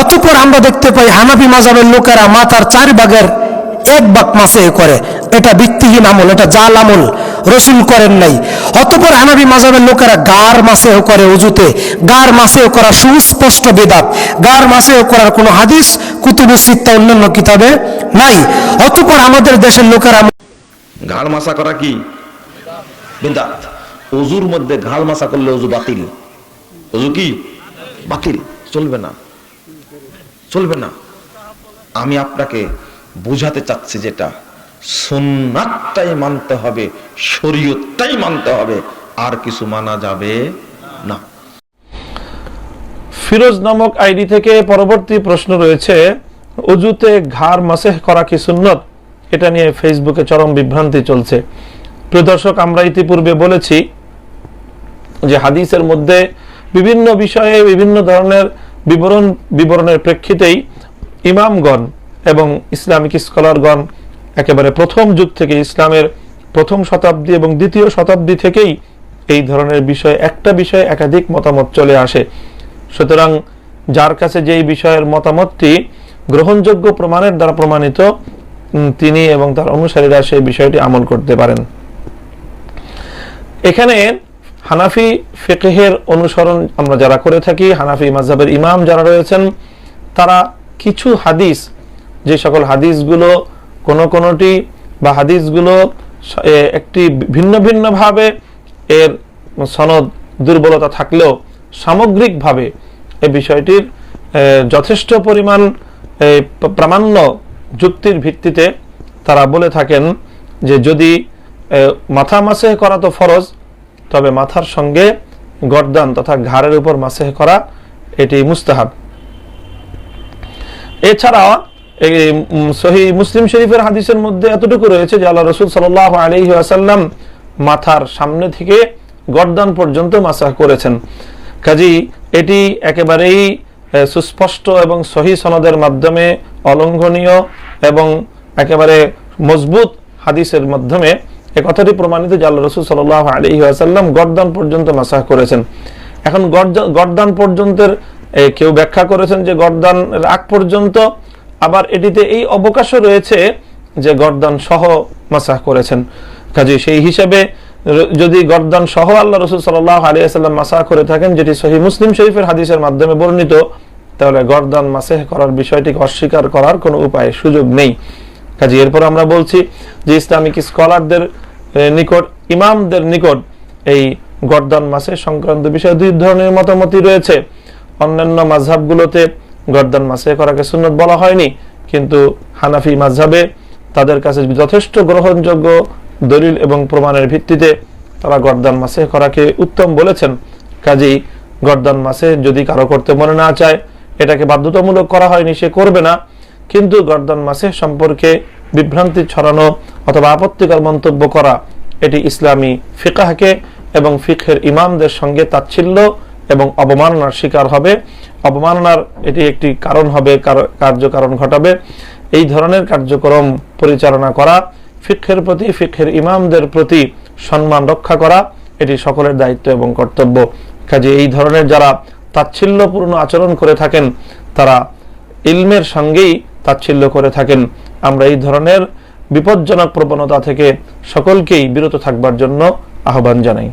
অতঃপর আমরা দেখতে পাই হানাফি মাজাবের লোকেরা মাথার চার ভাগের এক ভাগ মাসে করে। এটা ভিত্তিহীন আমল, এটা জাল আমল। রসুল করেন নাই। অতপর হানাবি মাজাবের লোকেরা গার মাসেও করে উজুতে। গার মাসেও করা সুস্পষ্ট বেদাত। গার মাসেও করার কোনো হাদিস কুতুবুস সিত্তা অন্যান্য কিতাবে নাই। অতপর আমাদের দেশের লোকেরা ঘাড় মাসা করা কি? বেদাত। অজুর মধ্যে ঘাড় মাসা করলে অজু বাতিল। অজু কি? বাতিল। চলবে না। চলবে না। আমি আপনাকে বুঝাতে চাচ্ছি যেটা, সুন্নাতটাই মানতে হবে, শরীয়তটাই মানতে হবে, আর কিছু মানা যাবে না। ফিরোজ নামক আইডি থেকে পরবর্তী প্রশ্ন রয়েছে, অজুতে ঘাড় মাসেহ করা কি সুন্নত? এটা নিয়ে ফেসবুকে চরম বিভ্রান্তি চলছে। প্রিয় দর্শক, আমরা ইতিপূর্বে বলেছি যে হাদিসের মধ্যে বিভিন্ন বিষয়ে বিভিন্ন ধরনের বিবরণ, বিবরণের প্রেক্ষিতেই ইমামগণ এবং ইসলামিক স্কলারগণ একেবারে প্রথম যুগ থেকে ইসলামের প্রথম শতাব্দী এবং দ্বিতীয় শতাব্দী থেকেই এই ধরনের বিষয়ে, একটা বিষয়ে একাধিক মতামত চলে আসে। সুতরাং যার কাছে যেই বিষয়ের মতামতটি গ্রহণযোগ্য প্রমাণের দ্বারা প্রমাণিত তিনি এবং তার অনুসারীরা সেই বিষয়টি আমল করতে পারেন। এখানে হানাফি ফেকেহের অনুসরণ আমরা যারা করে থাকি, হানাফি মাযহাবের ইমাম যারা রয়েছেন, তারা কিছু হাদিস, যে সকল হাদিসগুলো কোন কোনটি বা হাদিসগুলো একটি ভিন্ন ভিন্নভাবে এর সনদ দুর্বলতা থাকলেও সামগ্রিকভাবে এই বিষয়টির যথেষ্ট পরিমাণ প্রামাণ্য যুক্তির ভিত্তিতে তারা বলে থাকেন যে যদি মাথা মাসে করা তো ফরজ তবে মাথার সঙ্গে গর্দান তথা ঘাড়ের উপর মাসেহ করা এটি মুস্তাহাব। এছাড়া এই সহি মুসলিম শরীফের হাদিসের মধ্যে এতটুকু রয়েছে যে আল্লাহ রসুল সাল আলী আসাল্লাম মাথার সামনে থেকে গর্দান পর্যন্ত মাসাহ করেছেন। কাজী, এটি একেবারেই সুস্পষ্ট এবং সহি সনদের মাধ্যমে অলঙ্ঘনীয় এবং একেবারে মজবুত হাদিসের মাধ্যমে এ কথাটি প্রমাণিত যে আল্লাহ রসুল সাল আলী আসাল্লাম গর্দান পর্যন্ত মাসাহ করেছেন। এখন গর্দা- গর্দান পর্যন্তের কেউ ব্যাখ্যা করেছেন যে গর্দান আগ পর্যন্ত আবার এটিতে এই অবকাশও রয়েছে যে গর্দান সহ মাসাহ করেছেন। কাজে সেই হিসাবে যদি গর্দান সহ আল্লাহ রসুল সাল্লাহ আলিয়াল্লাম মাসাহ করে থাকেন, যেটি সহি মুসলিম শরীফের হাদিসের মাধ্যমে বর্ণিত, তাহলে গরদান মাসেহ করার বিষয়টিকে অস্বীকার করার কোনো উপায়, সুযোগ নেই। কাজে এরপর আমরা বলছি যে ইসলামিক স্কলারদের নিকট, ইমামদের নিকট এই গর্দান মাসে সংক্রান্ত বিষয়ে দুই ধরনের মতামতই রয়েছে। অন্যান্য মাঝহাবগুলোতে গর্দান মাসে করাকে সুন্নত বলা হয়নি, কিন্তু হানাফি মাঝহাবে তাদের কাছে যথেষ্ট গ্রহণযোগ্য দলিল এবং প্রমাণের ভিত্তিতে তারা গর্দান মাসে করাকে উত্তম বলেছেন। কাজেই গর্দান মাসে যদি কারও করতে মনে না চায়, এটাকে বাধ্যতামূলক করা হয়নি, সে করবে না। কিন্তু গর্দান মাসে সম্পর্কে বিভ্রান্তি ছড়ানো অথবা আপত্তিকর মন্তব্য করা, এটি ইসলামী ফিকাহকে এবং ফিকহের ইমামদের সঙ্গে তাচ্ছিল্য এবং অবমাননার শিকার হবে। অবমাননার এটি একটি কারণ হবে, কার- কার্যকারণ ঘটাবে। এই ধরনের কার্যক্রম পরিচালনা করা ফিকহের প্রতি ফিকহের ইমামদের প্রতি সম্মান রক্ষা করা, এটি সকলের দায়িত্ব এবং কর্তব্য। কাজে এই ধরনের যারা তাচ্ছিল্যপূর্ণ আচরণ করে থাকেন, তারা ইলমের সঙ্গেই তাচ্ছিল্য করে থাকেন। আমরা এই ধরনের বিপজ্জনক প্রবণতা থেকে সকলকেই বিরত থাকবার জন্য আহ্বান জানাই।